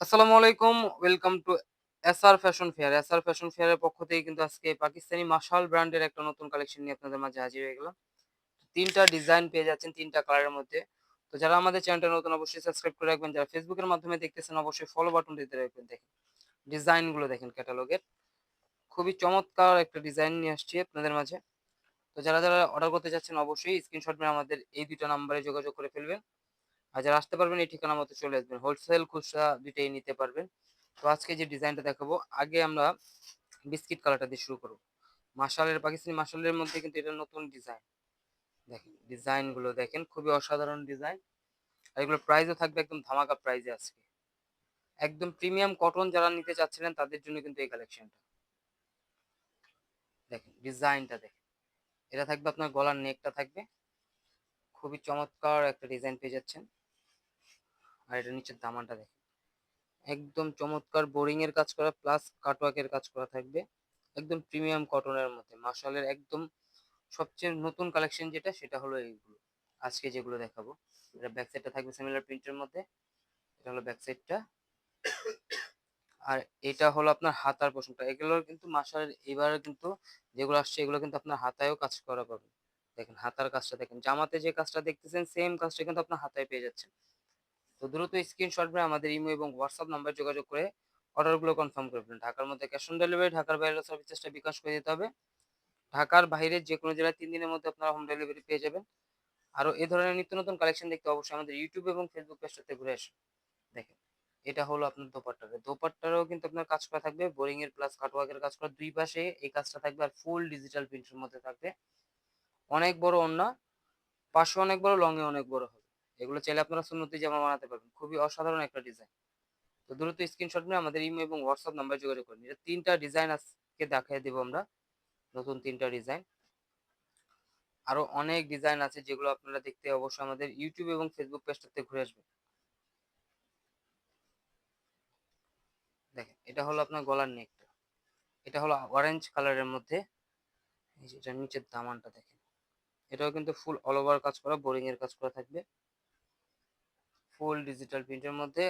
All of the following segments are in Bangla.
আসসালামু আলাইকুম welcome to SR fashion fair SR fashion ফেয়ারের পক্ষ থেকে কিন্তু আজকে পাকিস্তানি মাশাল ব্র্যান্ডের একটা নতুন কালেকশন নিয়ে আপনাদের মাঝে হাজির হয়ে গেলাম। তিনটা ডিজাইন পেয়ে যাচ্ছেন তিনটা কালারের মধ্যে। তো যারা আমাদের চ্যানেলটা নতুন, অবশ্যই সাবস্ক্রাইব করে রাখবেন। যারা ফেসবুকের মাধ্যমে দেখতেছেন, অবশ্যই ফলো বাটন দিতে রাখবেন। দেখেন ডিজাইনগুলো দেখেন ক্যাটালগের খুবই চমৎকার একটা ডিজাইন নিয়ে আসছি আপনাদের মাঝে। তো যারা যারা অর্ডার করতে চাচ্ছেন অবশ্যই স্ক্রিনশট নিয়ে আমাদের এই দুটো নাম্বারে যোগাযোগ করে ফেলবেন। আর যারা আসতে পারবেন, এই ঠিকানা মতো চলে আসবেন। হোলসেল খুচরা দুইটাই নিতে পারবেন। তো আজকে যে ডিজাইনটা দেখাবো, আগে আমরা বিস্কিট কালারটা দিয়ে শুরু করব। মাসালের পাকিস্তানি মাসালের মধ্যে কিন্তু এটা নতুন ডিজাইন দেখেন ডিজাইনগুলো দেখেন, খুবই অসাধারণ ডিজাইন আর এগুলোর প্রাইসও থাকবে একদম ধামাকা প্রাইজে আজকে। একদম প্রিমিয়াম কটন যারা নিতে চাচ্ছিলেন, তাদের জন্য কিন্তু এই কালেকশনটা দেখেন ডিজাইনটা দেখেন। এটা থাকবে আপনার গলার নেকটা থাকবে। খুবই চমৎকার একটা ডিজাইন পেয়ে যাচ্ছেন। আর এটা নিচের দামানটা দেখেন। একদম চমৎকার বোরিং এর কাজ করা প্লাস কাটওয়ার্কের কাজ করা থাকবে। একদম প্রিমিয়াম কটনের মধ্যে। মার্শালের একদম সবচেয়ে নতুন কালেকশন যেটা, সেটা হলো এইগুলো। আজকে যেগুলো দেখাবো। এটা ব্যাক সাইডটা থাকবে সিমিলার প্রিন্টের মধ্যে। এটা হলো ব্যাক সাইডটা আর এটা হলো আপনার হাতার পোষণটা এগুলোর কিন্তু মার্শালের এবার কিন্তু যেগুলো আসছে, এগুলো কিন্তু আপনার হাতায়ও কাজ করা পাবে দেখেন হাতার কাজটা দেখেন। জামাতে যে কাজটা দেখতেছেন সেম কাজটা কিন্তু আপনার হাতায় পেয়ে যাচ্ছেন। তো দ্রুত স্ক্রিনশট করে আমাদের ইমো এবং হোয়াটসঅ্যাপ নাম্বার যোগাযোগ করে অর্ডারগুলো কনফার্ম করবেন ঢাকার মধ্যে ক্যাশ অন ডেলিভারি ঢাকার বাইরে সার্ভিস চার্জটা বিকাশ করে দিতে হবে। ঢাকার বাইরে যে কোনো জেলায় তিন দিনের মধ্যে আপনারা হোম ডেলিভারি পেয়ে যাবেন। আরও এই ধরনের নিত্য নতুন কালেকশন দেখতে অবশ্যই আমাদের ইউটিউব এবং ফেসবুক পেজটাতে ঘুরে আসুন। দেখেন, এটা হলো আপনার দোপাট্টারে দোপাট্টারও কিন্তু আপনার কাজ করা থাকবে। বোরিং এর প্লাস কাটওয়ার্কের কাজ করা দুই পাশে এই কাজটা থাকবে আর ফুল ডিজিটাল প্রিন্টের মধ্যে থাকবে। অনেক বড় অন্য, পাশে অনেক বড় লং এ অনেক বড় হবে। এগুলো চাইলে আপনারা সুন্নতি জামা বানাতে পারবেন। খুবই অসাধারণ একটা ডিজাইন তো দ্রুত স্ক্রিনশট নিয়ে আমাদের ইমেল এবং হোয়াটসঅ্যাপ নাম্বার যোগাযোগ করুন। এটা তিনটা ডিজাইন আজকে দেখাই দেবো আমরা। নতুন তিনটা ডিজাইন আরও অনেক ডিজাইন আছে যেগুলো আপনারা দেখতে অবশ্যই আমাদের ইউটিউব এবং ফেসবুক পেজটাতে ঘুরে আসবেন। দেখেন, এটা হলো আপনার গলার নেকটা এটা হলো অরেঞ্জ কালারের মধ্যে। এটার নিচের দামানটা দেখেন। এটাও কিন্তু ফুল অল ওভার কাজ করা বোরিং এর কাজ করা থাকবে। ফুল ডিজিটাল প্রিন্টের মধ্যে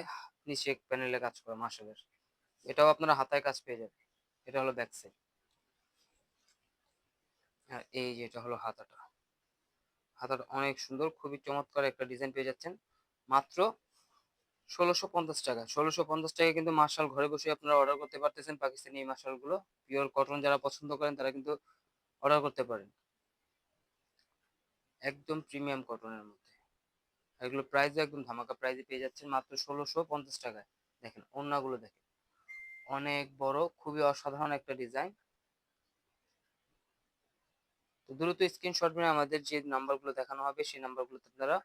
নিচে প্যানেলে কাজ করা মাসেলের। এটাও আপনারা হাতায় কাজ পেয়ে যাবেন। এটা হলো ব্যাক সাইড আর এই যে এটা হলো হাতাটা। হাতাটা অনেক সুন্দর, খুবই চমৎকার একটা ডিজাইন পেয়ে যাচ্ছেন। মাত্র ষোলোশো পঞ্চাশ টাকা। ষোলোশো পঞ্চাশ টাকা কিন্তু মার্শাল ঘরে বসে আপনারা অর্ডার করতে পারতেছেন পাকিস্তানি এই মার্শালগুলো। পিওর কটন যারা পছন্দ করেন, তারা কিন্তু অর্ডার করতে পারেন। একদম প্রিমিয়াম কটনের মধ্যে। এগুলো প্রাইসও একদম ধামাকা প্রাইসে পেয়ে যাচ্ছেন মাত্র ষোলোশো পঞ্চাশ টাকায়। দেখেন, ওড়নাগুলো দেখেন। অনেক বড়, খুবই অসাধারণ একটা ডিজাইন তো দ্রুত স্ক্রিনশট মেরে আমাদের যে নাম্বারগুলো দেখানো হবে, সেই নাম্বারগুলোতে আপনারা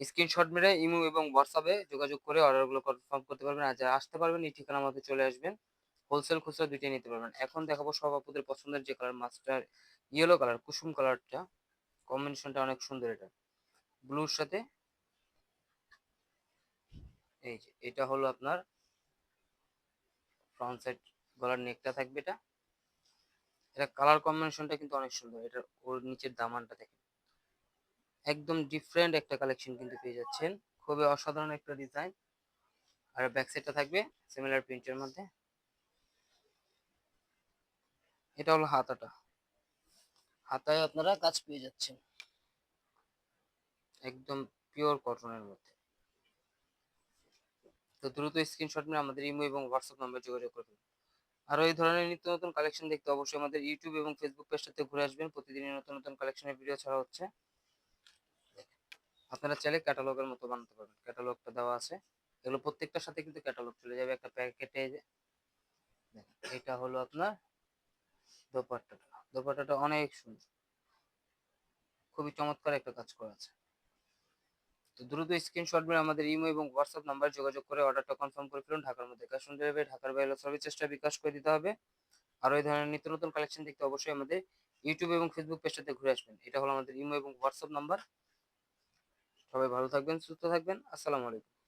স্ক্রিনশট মেরে ইমো এবং হোয়াটসঅ্যাপে যোগাযোগ করে অর্ডারগুলো কনফার্ম করতে পারবেন। আর যারা আসতে পারবেন, এই ঠিকানার মধ্যে চলে আসবেন। হোলসেল খুচরা দুইটাই নিতে পারবেন। এখন দেখাবো সব আপুদের পছন্দের যে কালার মাস্টার ইয়েলো কালার কুসুম কালারটা কম্বিনেশনটা অনেক সুন্দর এটা। ব্লুর সাথে। এই যে, এটা হলো আপনার ফ্রন্ট সাইড গলার নেকটা থাকবে এটা। এটা কালার কম্বিনেশনটা কিন্তু অনেক সুন্দর এটা ওর নিচের দামানটা দেখেন। একদম ডিফারেন্ট একটা কালেকশন কিন্তু পেয়ে যাচ্ছেন। খুবই অসাধারণ একটা ডিজাইন আর ব্যাক সাইডটা থাকবে সিমিলার প্রিন্টের মধ্যে। এটা হলো হাতাটা। হাতায় আপনারা কাজ পেয়ে যাচ্ছেন। একদম পিওর কটনের মধ্যে। তো দ্রুত স্ক্রিনশট নিয়ে আমাদের ইমো এবং হোয়াটসঅ্যাপ নাম্বার যোগাযোগ করবেন আরও এই ধরনের নিত্য নতুন কালেকশন দেখতে অবশ্যই আমাদের ইউটিউব এবং ফেসবুক পেজটাতে ঘুরে আসবেন। প্রতিদিনই নতুন নতুন কালেকশনের ভিডিও ছাড়া হচ্ছে। আপনারা চাইলে ক্যাটালগের মতো বানাতে পারবেন। ক্যাটালগটা দেওয়া আছে। এগুলো প্রত্যেকটার সাথে কিন্তু ক্যাটালগ চলে যাবে। একটা প্যাকেটে এটা হলো আপনার দোপাট্টাটা। দোপাট্টাটা অনেক সুন্দর। খুবই চমৎকার একটা কাজ করা আছে। তো দ্রুত স্ক্রিনশট মেরে আমাদের ইমো এবং হোয়াটসঅ্যাপ নাম্বার যোগাযোগ করে অর্ডারটা কনফার্ম করে ফেলুন ঢাকার মধ্যে। ক্যাশ অন ডেলিভারি ঢাকার বাইরে সার্ভিস চেষ্টা বিকাশ করে দিতে হবে। আর ওই ধরনের নিত্য নতুন কালেকশন দেখতে অবশ্যই আমাদের ইউটিউব এবং ফেসবুক পেজটাতে ঘুরে আসবেন। এটা হলো আমাদের ইমো এবং হোয়াটসঅ্যাপ নাম্বার সবাই ভালো থাকবেন, সুস্থ থাকবেন। আসসালামু আলাইকুম।